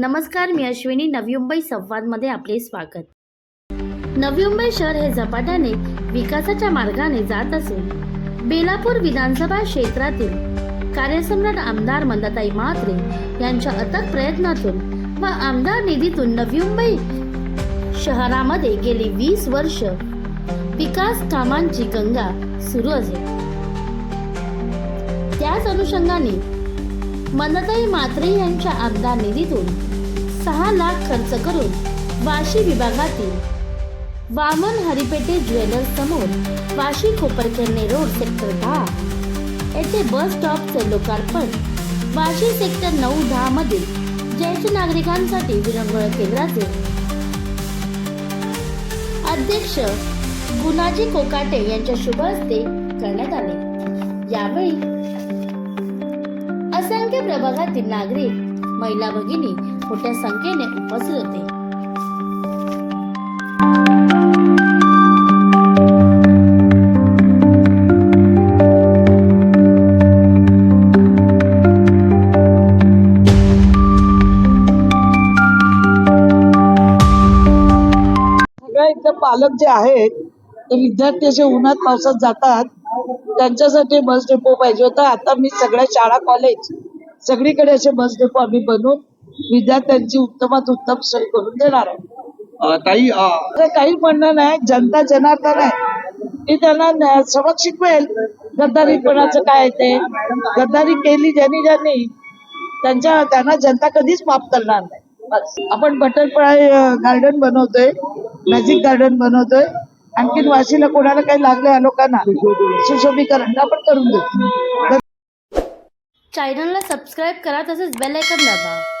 नमस्कार मी अश्विनी. नवी मुंबई संवादमध्ये आपले स्वागत. नवी मुंबई शहर हे झपाट्याने विकासाच्या मार्गाने जात असून बेलापूर विधानसभा क्षेत्रातील कार्यसम्राट आमदार मंदाताई म्हात्रे यांच्या अथक प्रयत्नातून व आमदार निधीतून नवी मुंबई शहरामध्ये गेली वीस वर्ष विकास कामांची गंगा सुरू असेल त्याच अनुषंगाने मनताई म्हात्रे यांच्या आमदार निधीतून सहा लाख खर्च करून वाशी विभागातील वामन हरिपेटे ज्वेलर्स समोर वाशी खोपरकरणे रोड सेक्टर दहा. येथे बस स्टॉपचे लोकार्पण वाशी सेक्टर नऊ दहा मधील ज्येष्ठ नागरिकांसाठी विरंगुळ केंद्राचे अध्यक्ष गुणाजी कोकाटे यांच्या शुभ हस्ते करण्यात आले. यावेळी असंख्य प्रभागातील नागरिक महिला भगिनी मोठ्या संख्येने उपस्थित होते. पालक जे आहेत ते विद्यार्थी असे उन्हात पावसात जातात. त्यांच्यासाठी बस डेपो पाहिजे होता. आता मी सगळ्या शाळा कॉलेज सगळीकडे असे बस डेपो आम्ही बनवून विद्यार्थ्यांची उत्तमात उत्तम सोय करून देणार आहे. ताई काही म्हणणं नाही. जनता जनार्दन आहे. ती त्यांना सबक शिकवेल. गद्दारीपणाचं काय आहे ते? गद्दारी केली ज्यांनी ज्यांनी त्यांच्या त्यांना जनता कधीच माफ करणार नाही. आपण बटरफ्लाय गार्डन बनवतोय. मॅजिक गार्डन बनवतोय. आणखीन वाशीला कोणाला काही लागले लोकांना? सुशोभीकरण आपण करून देतो चॅनलला सबस्क्राईब करा तसेच बेल आयकॉन दाबा.